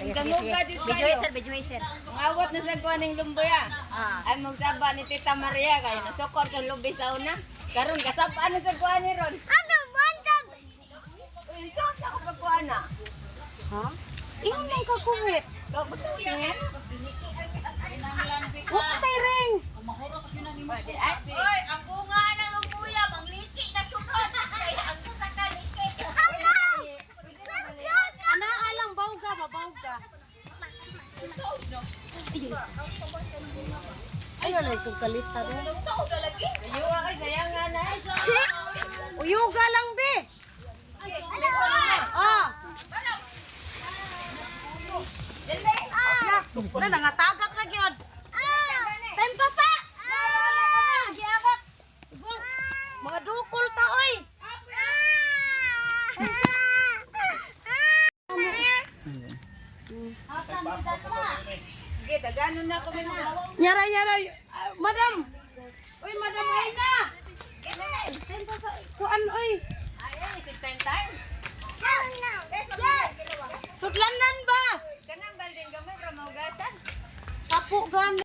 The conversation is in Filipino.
Kamuga dito kayo. sir, video sir. Awat na sa kuha ng lumboya. Ah. Ay magsaba ni Tita Maria kay nasukor kang lubi sa una. Karon kasaba na sa kuha ni Ron. Ano, bantag? Uy, saan ako pagkuha na? Ha? Ingon lang ka kuwit. Ikaw ba ito yan? Ay, wala itong kalita rin. Ayuwa kay sayangan na. Uyuga lang, be. Ano? Ah. Nak, wala na gyud. Ah! Time pasa. Ah, giakot. Mga dukol ta oy. Sige, tagano na kami na. Nyara nyara Ah, madam. Oy, madam. Time pasa. Kuan oy. Ay, ay, six time time. Sudlanan ba? Kanang balding gamay, ramaugasan. Tapo gan.